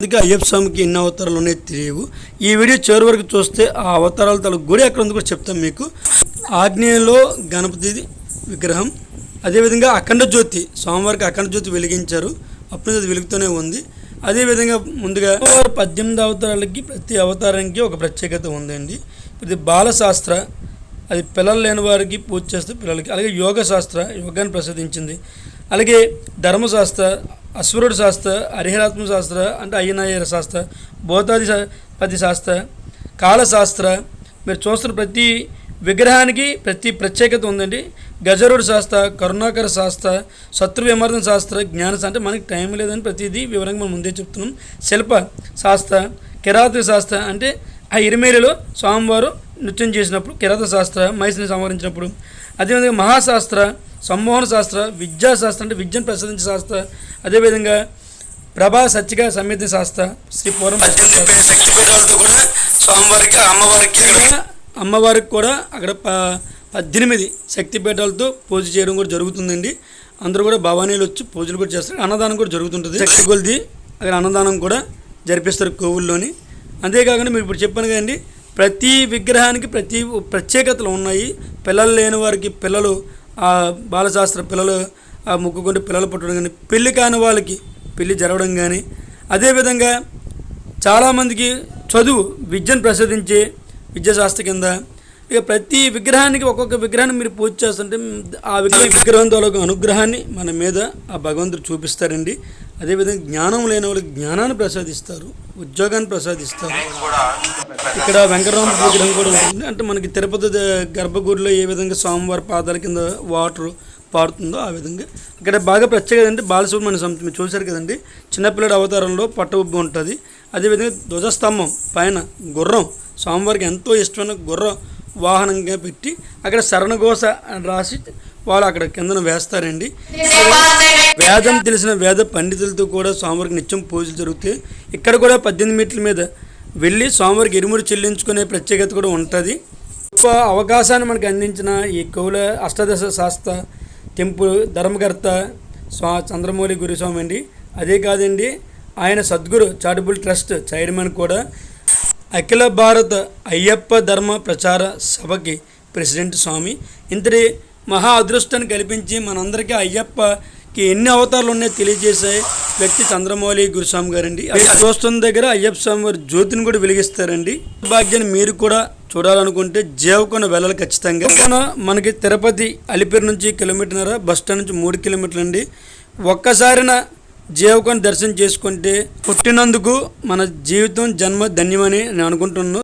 అందుకే అయ్యప్ప స్వామికి ఎన్ని అవతారాలు ఉన్నాయో తెలియవు. ఈ వీడియో చివరి వరకు చూస్తే ఆ అవతారాల తల గుడి ఎక్కడ కూడా చెప్తాం మీకు. ఆగ్నేయంలో గణపతి విగ్రహం అదేవిధంగా అఖండ జ్యోతి స్వామివారికి అఖండ జ్యోతి వెలిగించారు. అప్పుడు అది వెలుగుతూనే ఉంది. అదేవిధంగా ముందుగా పద్దెనిమిది అవతారాలకి ప్రతి అవతారానికి ఒక ప్రత్యేకత ఉందండి. ఇది బాలశాస్త్ర అది పిల్లలు లేని వారికి పూజ చేస్తే పిల్లలకి అలాగే యోగ శాస్త్ర యోగాన్ని ప్రసాదించింది. అలాగే ధర్మశాస్త్ర అశ్వరుడు శాస్త్ర హరిహరాత్మ శాస్త్ర అంటే అయ్యనాయర శాస్త్ర బోధాది పది శాస్త్ర కాలశాస్త్ర మీరు చూస్తున్న ప్రతి విగ్రహానికి ప్రతి ప్రత్యేకత ఉందండి. గజరుడు శాస్త్ర కరుణాకర శాస్త్ర శత్రు విమర్దన శాస్త్ర జ్ఞాన శాస్త్ర అంటే మనకి టైం లేదని ప్రతిదీ వివరంగా మనం ముందే చెప్తున్నాం. శిల్ప శాస్త్ర కిరాతి శాస్త్ర అంటే ఆ ఇరిమేలిలో స్వామివారు నృత్యం చేసినప్పుడు కిరాత శాస్త్ర మహిషిని సంహరించినప్పుడు అదేవిధంగా మహాశాస్త్ర సమ్మోహన శాస్త్ర విద్యాశాస్త్ర అంటే విద్యను ప్రసాదించే శాస్త్ర అదేవిధంగా ప్రభా సత్యక సంహిత శాస్త్ర శ్రీ పూర్వం కూడా స్వామివారికి అమ్మవారికి. అమ్మవారికి కూడా అక్కడ ప- పద్దెనిమిది శక్తిపీఠాలతో పూజ చేయడం కూడా జరుగుతుందండి. అందరూ కూడా భవానీలు వచ్చి పూజలు కూడా చేస్తారు. అన్నదానం కూడా జరుగుతుంటుంది. శక్తి కొలిది. అక్కడ అన్నదానం కూడా జరిపిస్తారు కోవుల్లోని. అంతేకాకుండా మీరు ఇప్పుడు చెప్పాను కదండి ప్రతి విగ్రహానికి ప్రతి ప్రత్యేకతలు ఉన్నాయి. పిల్లలు లేని వారికి పిల్లలు ఆ బాలశాస్త్ర పిల్లలు ఆ ముక్కుకుంటే పిల్లలు పుట్టడం కానీ పెళ్ళి కాని వాళ్ళకి పెళ్ళి జరగడం కానీ అదేవిధంగా చాలామందికి చదువు విద్యను ప్రసాదించే విద్యాశాస్త్ర కింద ఇక ప్రతి విగ్రహానికి ఒక్కొక్క విగ్రహాన్ని మీరు పూజ చేస్తుంటే ఆ విగ్రహ విగ్రహం ద్వారా ఒక అనుగ్రహాన్ని మన మీద ఆ భగవంతుడు చూపిస్తారండి. అదేవిధంగా జ్ఞానం లేని వాళ్ళకి జ్ఞానాన్ని ప్రసాదిస్తారు ఉద్యోగాన్ని ప్రసాదిస్తారు. ఇక్కడ వెంకటరామ విగ్రహం కూడా ఉంటుంది. అంటే మనకి తిరుపతి గర్భగుడిలో ఏ విధంగా స్వామివారి పాదాల కింద వాటర్ పారుతుందో ఆ విధంగా. ఇక్కడ బాగా ప్రత్యేకత అంటే బాలసుబ్రహ్మణ్య స్వామి మీరు చూశారు కదండి. చిన్నపిల్లడి అవతారంలో పట్టబొబ్బు ఉంటుంది. అదేవిధంగా ధ్వజస్తంభం పైన గుర్రం స్వామివారికి ఎంతో ఇష్టమైన గుర్రం వాహనంగా పెట్టి అక్కడ శరణఘోష అని రాసి వాళ్ళు అక్కడ కిందన వేస్తారండి. వేదం తెలిసిన వేద పండితులతో కూడా స్వామివారికి నిత్యం పూజలు జరుగుతాయి. ఇక్కడ కూడా పద్దెనిమిది మీటర్ల మీద వెళ్ళి స్వామివారికి ఇరుముడి చెల్లించుకునే ప్రత్యేకత కూడా ఉంటుంది. గొప్ప అవకాశాన్ని మనకు అందించిన ఈ కౌల అష్టాదశ శాస్త్ర టెంపుల్ ధర్మకర్త స్వా చంద్రమౌళి గురుస్వామి అండి. అదే కాదండి ఆయన సద్గురు చారిటబుల్ ట్రస్ట్ చైర్మన్ కూడా అఖిల భారత అయ్యప్ప ధర్మ ప్రచార సభకి ప్రెసిడెంట్ స్వామి. ఇంతటి మహా అదృష్టాన్ని కల్పించి మనందరికీ అయ్యప్ప ఎన్ని అవతారాలు ఉన్నాయో తెలియజేసే వ్యక్తి చంద్రమౌళి గురుస్వామి గారండి. చూస్తున్న దగ్గర అయ్యప్ప స్వామి వారి జ్యోతిని కూడా వెలిగిస్తారండి. భాగ్యాన్ని మీరు కూడా చూడాలనుకుంటే జీవకొండ వెళ్ళాలి ఖచ్చితంగా. జీవకొండ మనకి తిరుపతి అలిపిరి నుంచి కిలోమీటర్నర బస్ స్టాండ్ నుంచి మూడు కిలోమీటర్లు అండి ఒక్కసారిన జీవకొండ దర్శనం చేసుకుంటే పుట్టినందుకు మన జీవితం జన్మ ధన్యమని నేను అనుకుంటున్నాను.